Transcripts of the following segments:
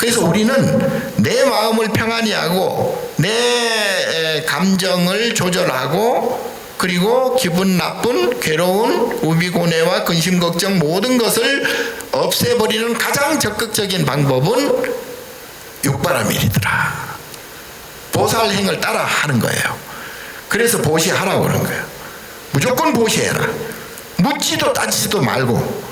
그래서 우리는 내 마음을 평안히 하고 내 감정을 조절하고 그리고 기분 나쁜 괴로운 우비고뇌와 근심 걱정 모든 것을 없애버리는 가장 적극적인 방법은 육바라밀이더라. 보살행을 따라 하는 거예요. 그래서 보시하라고 그런 거예요. 무조건 보시해라. 묻지도 따지지도 말고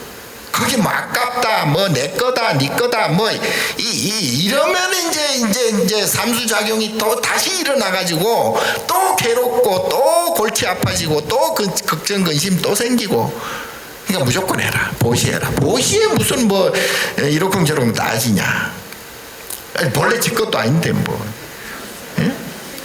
그게 뭐 아깝다, 뭐 내 거다, 네 거다, 뭐 이, 이, 이러면 이제 이제 이제 삼수 작용이 또 다시 일어나 가지고 또 괴롭고 또 골치 아파지고 또 그, 걱정 근심 또 생기고 그러니까 무조건 해라, 보시해라. 보시에 무슨 뭐 이러쿵저러쿵 따지냐? 본래 지 것도 아닌데 뭐. 예?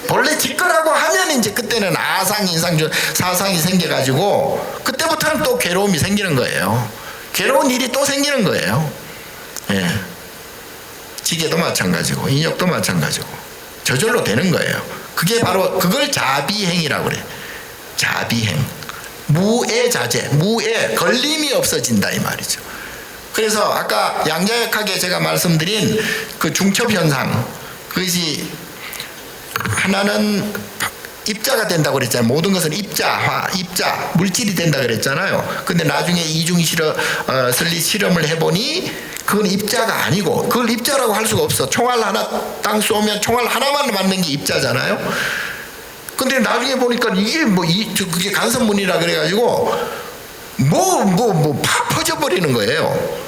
본래 지 거라고 하면 이제 그때는 아상, 인상, 사상이 생겨가지고 그때부터는 또 괴로움이 생기는 거예요. 괴로운 일이 또 생기는 거예요. 예. 지게도 마찬가지고 인력도 마찬가지고 저절로 되는 거예요. 그게 바로 그걸 자비행이라고 그래. 자비행. 무애 자제, 무애 걸림이 없어진다 이 말이죠. 그래서 아까 양자역학에 제가 말씀드린 그 중첩 현상 그것이 하나는 입자가 된다고 그랬잖아요. 모든 것은 입자화, 입자, 물질이 된다 그랬잖아요. 근데 나중에 이중 실험, 어, 설리 실험을 해보니 그건 입자가 아니고 그걸 입자라고 할 수가 없어. 총알 하나 땅 쏘면 총알 하나만 맞는 게 입자잖아요. 근데 나중에 보니까 이게 뭐, 이, 그게 간섭문이라 그래가지고 뭐, 뭐, 뭐, 팍 퍼져버리는 거예요.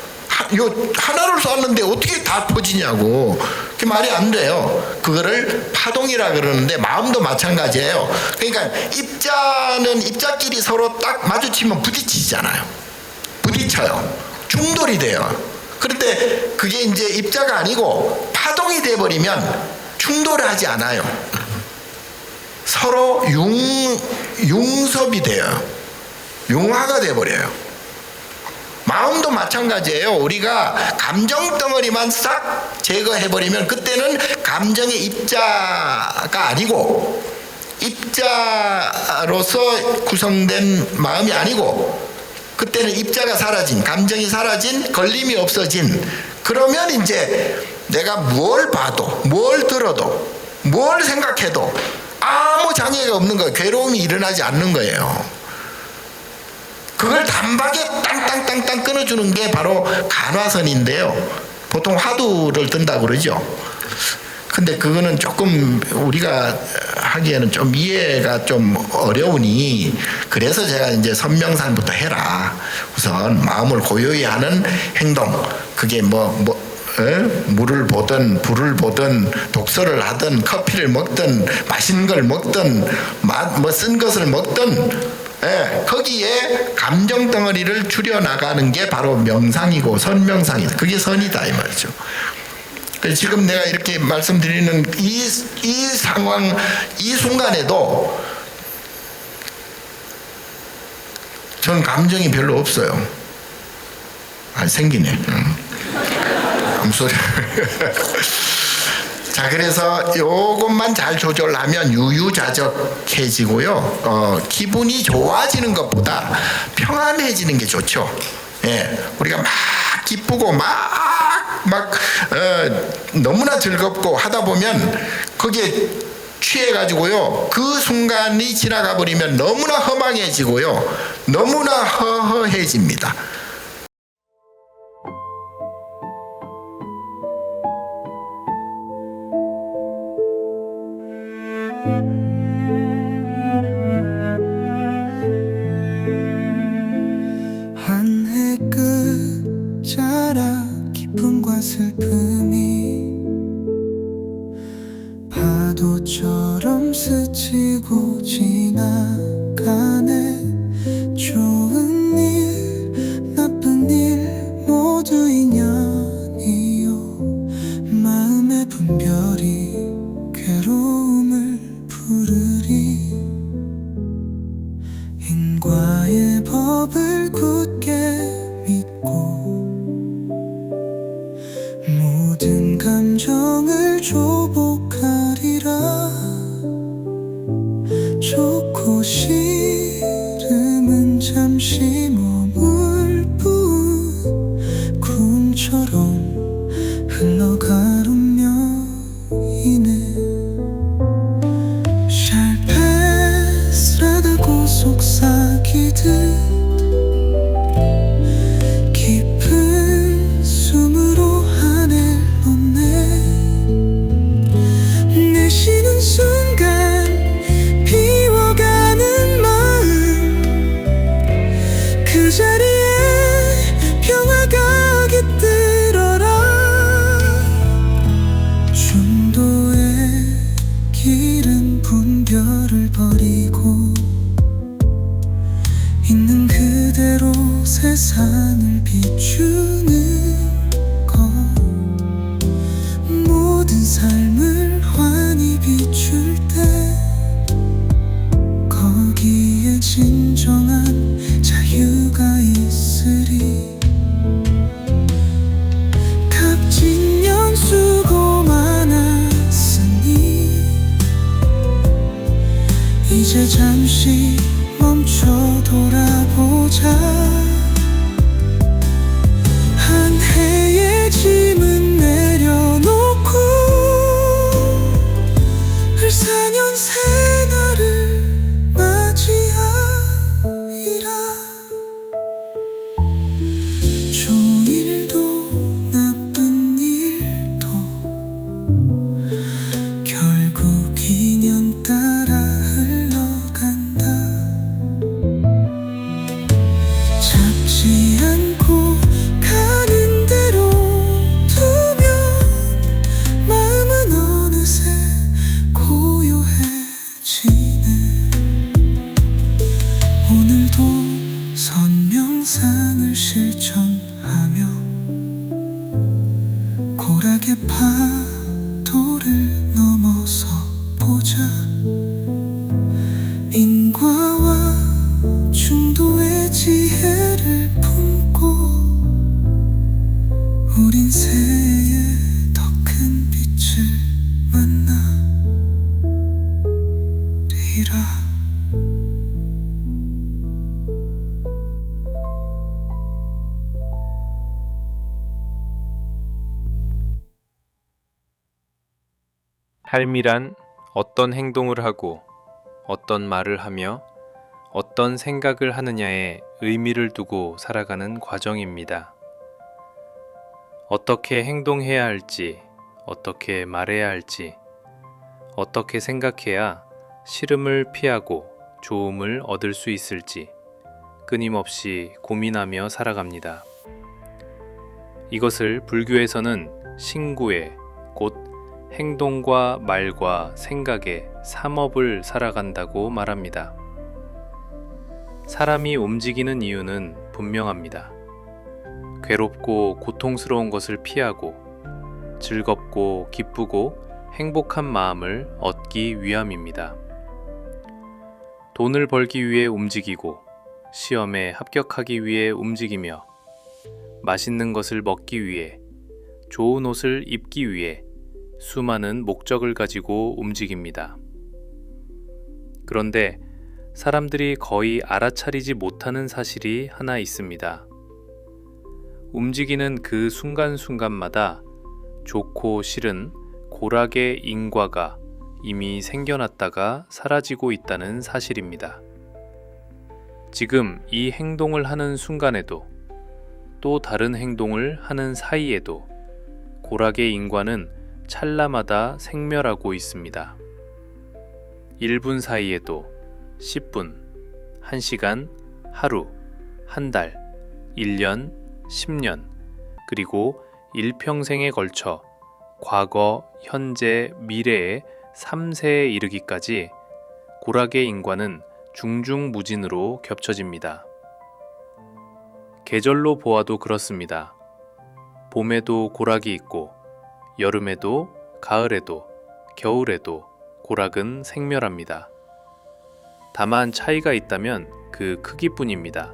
요 하나를 쐈는데 어떻게 다 퍼지냐고 그 말이 안 돼요. 그거를 파동이라 그러는데 마음도 마찬가지예요. 그러니까 입자는 입자끼리 서로 딱 마주치면 부딪히잖아요. 부딪혀요. 중돌이 돼요. 그런데 그게 이제 입자가 아니고 파동이 돼 버리면 충돌을 하지 않아요. 서로 융 융섭이 돼요. 융화가 돼 버려요. 마음도 마찬가지예요. 우리가 감정 덩어리만 싹 제거해버리면 그때는 감정의 입자가 아니고 입자로서 구성된 마음이 아니고 그때는 입자가 사라진 감정이 사라진 걸림이 없어진 그러면 이제 내가 뭘 봐도 뭘 들어도 뭘 생각해도 아무 장애가 없는 거예요. 괴로움이 일어나지 않는 거예요. 그걸 단박에 땅땅땅땅 끊어주는 게 바로 간화선인데요. 보통 화두를 든다 그러죠. 근데 그거는 조금 우리가 하기에는 좀 이해가 좀 어려우니 그래서 제가 이제 선명산부터 해라. 우선 마음을 고요히 하는 행동. 그게 뭐, 뭐, 에? 물을 보든 불을 보든 독서를 하든 커피를 먹든 맛있는 걸 먹든 뭐쓴 것을 먹든 예, 거기에 감정 덩어리를 줄여 나가는 게 바로 명상이고 선명상이다. 그게 선이다 이 말이죠. 지금 내가 이렇게 말씀드리는 이, 이 상황, 이 순간에도 전 감정이 별로 없어요. 아, 생기네. 응. 소리. 자, 그래서 요것만 잘 조절하면 유유자적해지고요. 어, 기분이 좋아지는 것보다 평안해지는 게 좋죠. 예, 우리가 막 기쁘고 막, 막, 어, 너무나 즐겁고 하다 보면 거기에 취해가지고요. 그 순간이 지나가 버리면 너무나 허망해지고요. 너무나 허허해집니다. 이제 잠시 멈춰 돌아보자 삶이란 어떤 행동을 하고 어떤 말을 하며 어떤 생각을 하느냐에 의미를 두고 살아가는 과정입니다. 어떻게 행동해야 할지, 어떻게 말해야 할지, 어떻게 생각해야 싫음을 피하고 좋음을 얻을 수 있을지 끊임없이 고민하며 살아갑니다. 이것을 불교에서는 신구의 곧 행동과 말과 생각의 삼업을 살아간다고 말합니다. 사람이 움직이는 이유는 분명합니다. 괴롭고 고통스러운 것을 피하고 즐겁고 기쁘고 행복한 마음을 얻기 위함입니다. 돈을 벌기 위해 움직이고 시험에 합격하기 위해 움직이며 맛있는 것을 먹기 위해 좋은 옷을 입기 위해 수많은 목적을 가지고 움직입니다. 그런데 사람들이 거의 알아차리지 못하는 사실이 하나 있습니다. 움직이는 그 순간순간마다 좋고 싫은 고락의 인과가 이미 생겨났다가 사라지고 있다는 사실입니다. 지금 이 행동을 하는 순간에도 또 다른 행동을 하는 사이에도 고락의 인과는 찰나마다 생멸하고 있습니다. 1분 사이에도 10분, 1시간, 하루, 한 달, 1년, 10년, 그리고 일평생에 걸쳐 과거, 현재, 미래의 3세에 이르기까지 고락의 인과는 중중무진으로 겹쳐집니다. 계절로 보아도 그렇습니다. 봄에도 고락이 있고 여름에도 가을에도 겨울에도 고락은 생멸합니다. 다만 차이가 있다면 그 크기뿐입니다.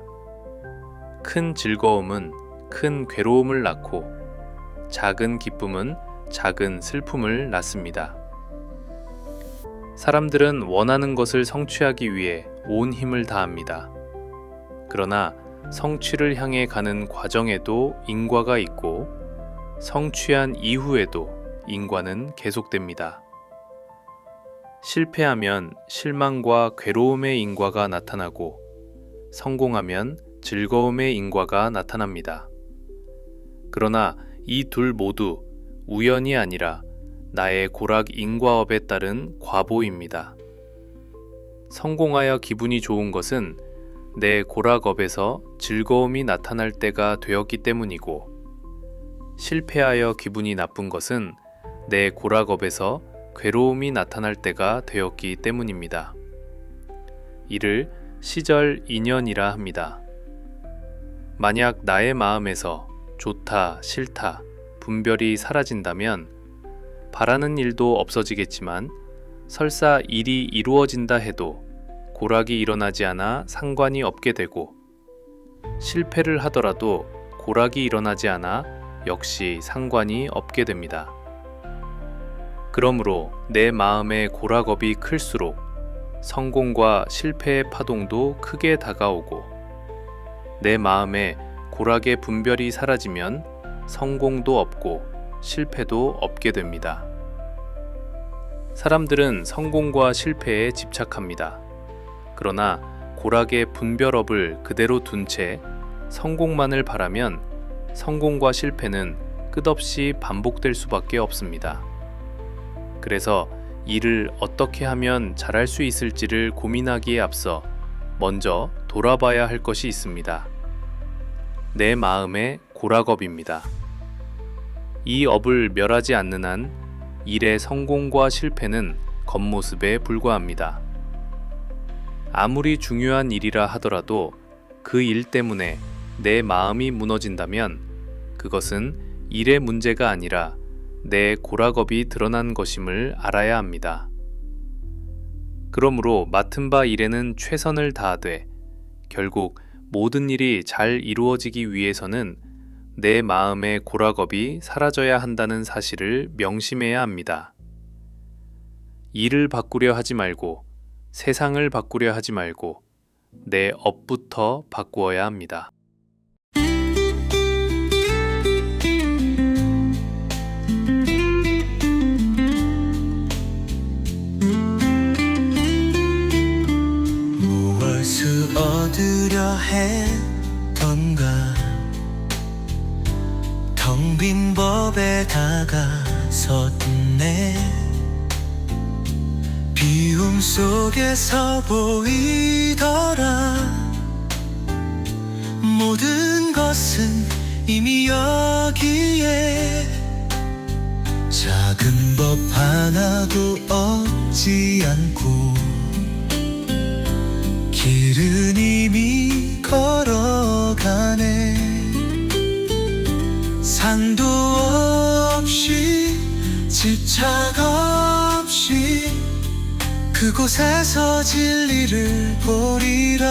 큰 즐거움은 큰 괴로움을 낳고 작은 기쁨은 작은 슬픔을 낳습니다. 사람들은 원하는 것을 성취하기 위해 온 힘을 다합니다. 그러나 성취를 향해 가는 과정에도 인과가 있고 성취한 이후에도 인과는 계속됩니다. 실패하면 실망과 괴로움의 인과가 나타나고 성공하면 즐거움의 인과가 나타납니다. 그러나 이 둘 모두 우연이 아니라 나의 고락 인과업에 따른 과보입니다. 성공하여 기분이 좋은 것은 내 고락업에서 즐거움이 나타날 때가 되었기 때문이고, 실패하여 기분이 나쁜 것은 내 고락업에서 괴로움이 나타날 때가 되었기 때문입니다. 이를 시절 인연이라 합니다. 만약 나의 마음에서 좋다, 싫다, 분별이 사라진다면 바라는 일도 없어지겠지만 설사 일이 이루어진다 해도 고락이 일어나지 않아 상관이 없게 되고 실패를 하더라도 고락이 일어나지 않아 역시 상관이 없게 됩니다. 그러므로 내 마음의 고락업이 클수록 성공과 실패의 파동도 크게 다가오고 내 마음에 고락의 분별이 사라지면 성공도 없고 실패도 없게 됩니다. 사람들은 성공과 실패에 집착합니다. 그러나 고락의 분별업을 그대로 둔 채 성공만을 바라면 성공과 실패는 끝없이 반복될 수밖에 없습니다. 그래서 일을 어떻게 하면 잘할 수 있을지를 고민하기에 앞서 먼저 돌아봐야 할 것이 있습니다. 내 마음의 고락업입니다. 이 업을 멸하지 않는 한 일의 성공과 실패는 겉모습에 불과합니다. 아무리 중요한 일이라 하더라도 그 일 때문에 내 마음이 무너진다면 그것은 일의 문제가 아니라 내 고락업이 드러난 것임을 알아야 합니다. 그러므로 맡은 바 일에는 최선을 다하되 결국 모든 일이 잘 이루어지기 위해서는 내 마음의 고락업이 사라져야 한다는 사실을 명심해야 합니다. 일을 바꾸려 하지 말고 세상을 바꾸려 하지 말고 내 업부터 바꾸어야 합니다. 무엇을 얻으려 했던가? 텅 빈 법에 다가섰네. 비움 속에서 보이더라. 모든 것은 이미 여기에. 작은 법 하나도 없지 않고 곳에서 진리를 보리라.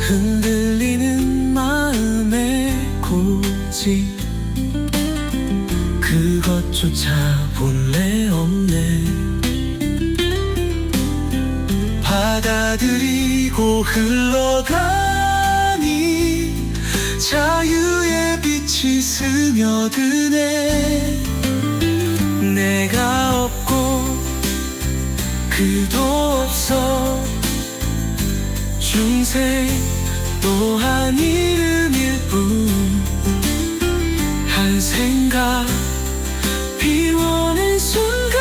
흔들리는 마음의 고집 그것조차 본래 없네. 받아들이고 흘러가니 자유의 빛이 스며드네 내가 없고 그도 없어. 중생 또한 이름일 뿐. 한 생각 비워낸 순간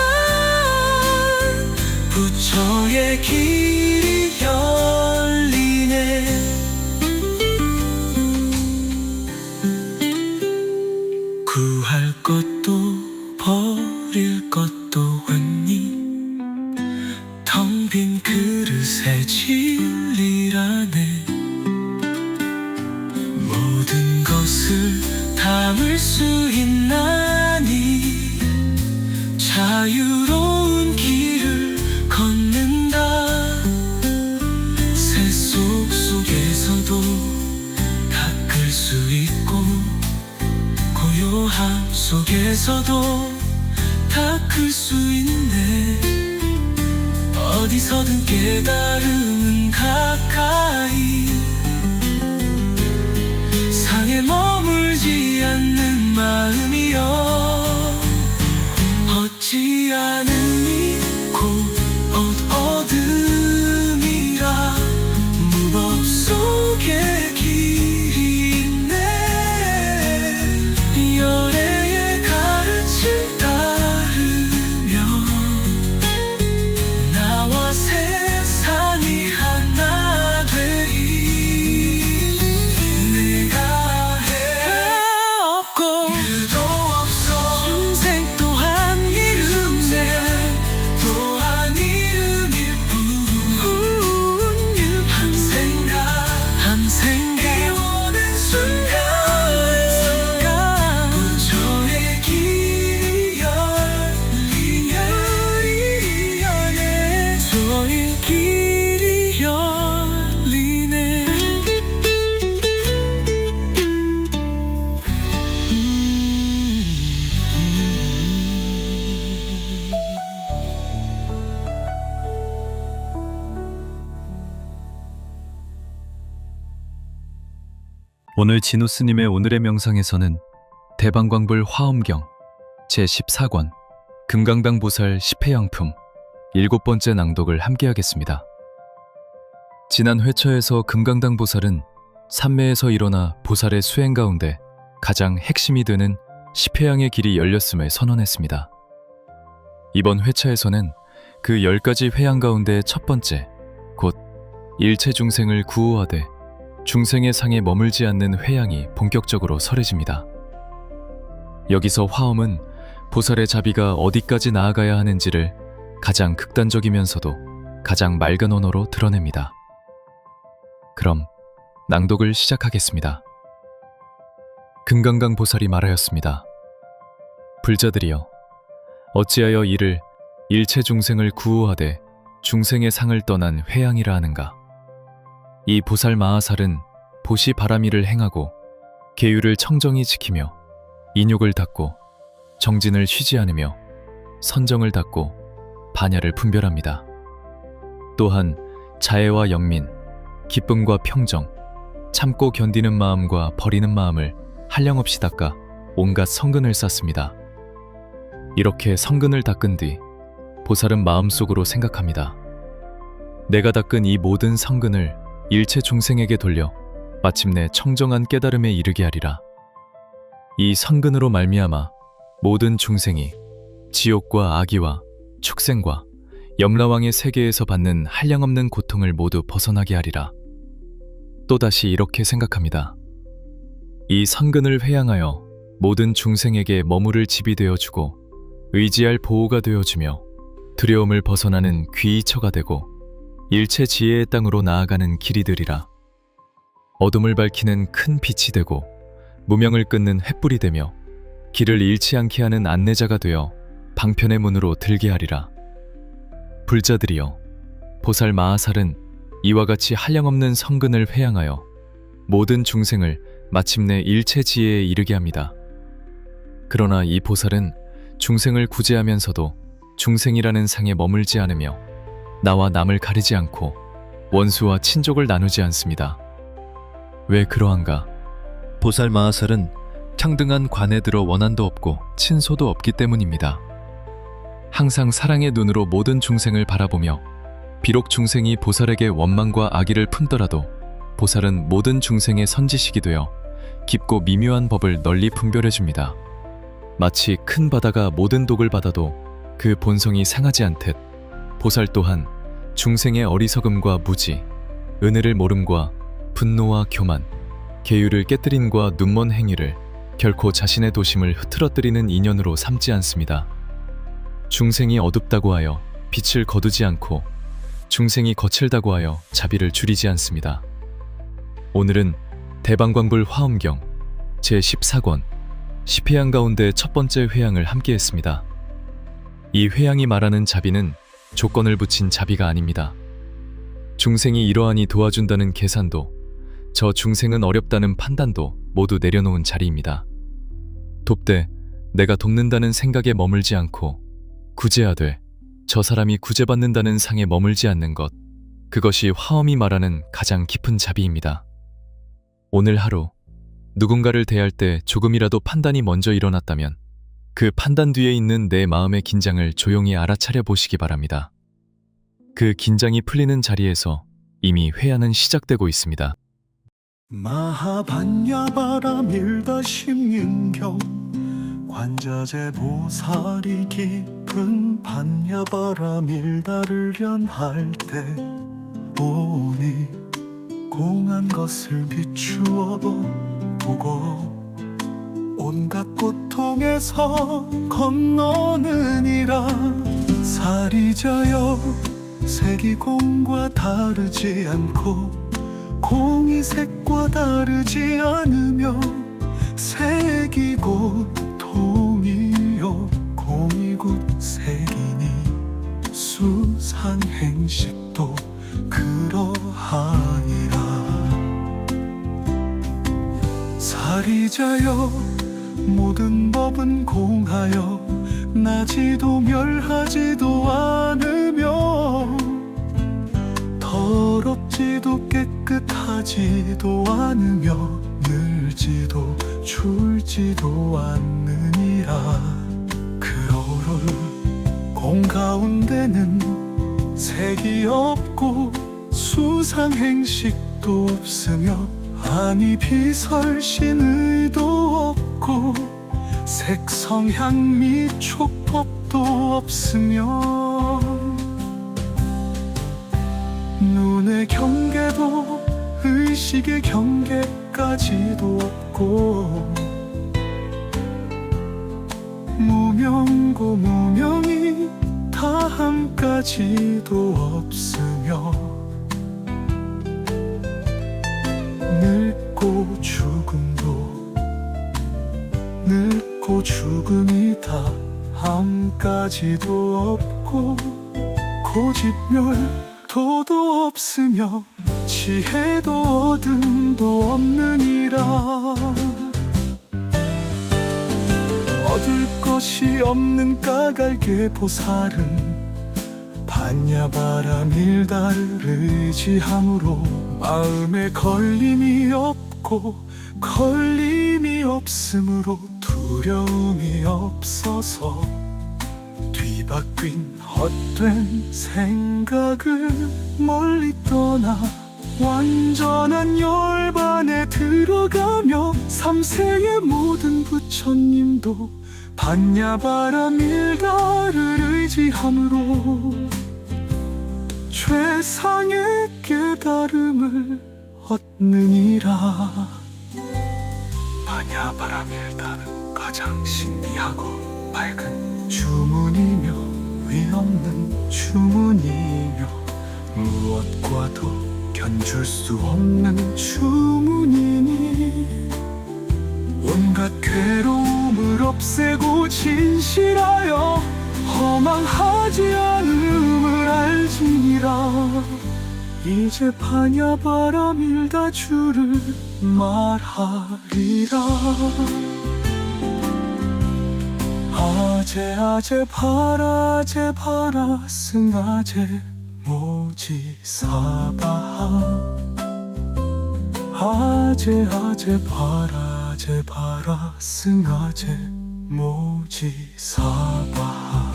부처의 길이 열 그릇에 진리라네. 모든 것을 담을 수 있나니 자유로운 길을 걷는다. 세속 속에서도 닦을 수 있고 고요함 속에서도 서든 깨달음은 가까이 상에 머물지 않는 마음 오늘 진우 스님의 오늘의 명상에서는 대방광불 화엄경 제14권 금강당 보살 10회양품 일곱 번째 낭독을 함께하겠습니다. 지난 회차에서 금강당 보살은 삼매에서 일어나 보살의 수행 가운데 가장 핵심이 되는 10회양의 길이 열렸음을 선언했습니다. 이번 회차에서는 그 10가지 회양 가운데 첫 번째, 곧 일체 중생을 구호하되 중생의 상에 머물지 않는 회양이 본격적으로 설해집니다. 여기서 화엄은 보살의 자비가 어디까지 나아가야 하는지를 가장 극단적이면서도 가장 맑은 언어로 드러냅니다. 그럼 낭독을 시작하겠습니다. 금강강 보살이 말하였습니다. 불자들이여, 어찌하여 이를 일체 중생을 구호하되 중생의 상을 떠난 회양이라 하는가? 이 보살 마하살은 보시 바라미를 행하고 계율을 청정히 지키며 인욕을 닦고 정진을 쉬지 않으며 선정을 닦고 반야를 분별합니다. 또한 자애와 영민, 기쁨과 평정, 참고 견디는 마음과 버리는 마음을 한량없이 닦아 온갖 성근을 쌓습니다. 이렇게 성근을 닦은 뒤 보살은 마음속으로 생각합니다. 내가 닦은 이 모든 성근을 일체 중생에게 돌려 마침내 청정한 깨달음에 이르게 하리라. 이 성근으로 말미암아 모든 중생이 지옥과 악의와 축생과 염라왕의 세계에서 받는 한량없는 고통을 모두 벗어나게 하리라. 또다시 이렇게 생각합니다. 이 성근을 회양하여 모든 중생에게 머무를 집이 되어주고 의지할 보호가 되어주며 두려움을 벗어나는 귀이처가 되고 일체 지혜의 땅으로 나아가는 길이 되리라. 어둠을 밝히는 큰 빛이 되고 무명을 끊는 횃불이 되며 길을 잃지 않게 하는 안내자가 되어 방편의 문으로 들게 하리라. 불자들이여, 보살 마하살은 이와 같이 한량없는 성근을 회양하여 모든 중생을 마침내 일체 지혜에 이르게 합니다. 그러나 이 보살은 중생을 구제하면서도 중생이라는 상에 머물지 않으며 나와 남을 가리지 않고 원수와 친족을 나누지 않습니다. 왜 그러한가? 보살 마하살은 창등한 관에 들어 원한도 없고 친소도 없기 때문입니다. 항상 사랑의 눈으로 모든 중생을 바라보며 비록 중생이 보살에게 원망과 악의를 품더라도 보살은 모든 중생의 선지식이 되어 깊고 미묘한 법을 널리 분별해 줍니다. 마치 큰 바다가 모든 독을 받아도 그 본성이 상하지 않듯 보살 또한 중생의 어리석음과 무지, 은혜를 모름과 분노와 교만, 계율을 깨뜨림과 눈먼 행위를 결코 자신의 도심을 흐트러뜨리는 인연으로 삼지 않습니다. 중생이 어둡다고 하여 빛을 거두지 않고 중생이 거칠다고 하여 자비를 줄이지 않습니다. 오늘은 대방광불 화엄경 제14권 10회양 가운데 첫 번째 회양을 함께 했습니다. 이 회양이 말하는 자비는 조건을 붙인 자비가 아닙니다. 중생이 이러하니 도와준다는 계산도 저 중생은 어렵다는 판단도 모두 내려놓은 자리입니다. 돕되 내가 돕는다는 생각에 머물지 않고 구제하되 저 사람이 구제받는다는 상에 머물지 않는 것 그것이 화엄이 말하는 가장 깊은 자비입니다. 오늘 하루 누군가를 대할 때 조금이라도 판단이 먼저 일어났다면 그 판단 뒤에 있는 내 마음의 긴장을 조용히 알아차려 보시기 바랍니다. 그 긴장이 풀리는 자리에서 이미 회화는 시작되고 있습니다. 마하반야바라 밀다심윤경 관자재 보살이 깊은 반야바라 밀다를 연할 때 보니 공한 것을 비추어 보고 온갖 고통에서 건너느니라. 살이자여 색이 공과 다르지 않고 공이 색과 다르지 않으며 색이 곧 통이요. 공이 곧 색이니 수상 행식도 그러하니라. 살이자여 모든 법은 공하여 나지도 멸하지도 않으며 더럽지도 깨끗하지도 않으며 늘지도 줄지도 않느니라. 그러를 공 가운데는 색이 없고 수상행식도 없으며 아니 비설신의도 없고 색성향 미 촉법도 없으며 눈의 경계도 의식의 경계까지도 없고 무명고 무명이 다함까지도 없으며 죽음이 다. 함까지도 없고 고집 멸 도도 없으며 지혜도 어둠도 없느니라. 얻을 것이 없는 까닭의 보살은 반야바라 밀다를 의지함으로 마음에 걸림이 없고 걸림이 없으므로 두려움이 없어서 뒤바뀐 헛된 생각을 멀리 떠나 완전한 열반에 들어가며 삼세의 모든 부처님도 반야바라 밀다를 의지함으로 최상의 깨달음을 얻느니라. 반야바라 밀다는 가장 신비하고 밝은 주문이며 위없는 주문이며 무엇과도 견줄 수 없는 주문이니? 온갖 괴로움을 없애고 진실하여 허망하지 않음을 알지니라. 이제 반야바라 밀다 주를 말하리라 아제 아제 바라제 바라 승아제 모지 사바하 아제 아제 바라제 바라 승아제 모지 사바하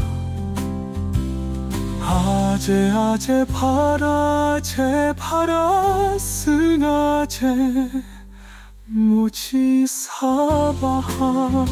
아제 아제 바라제 바라 승아제 모지 사바하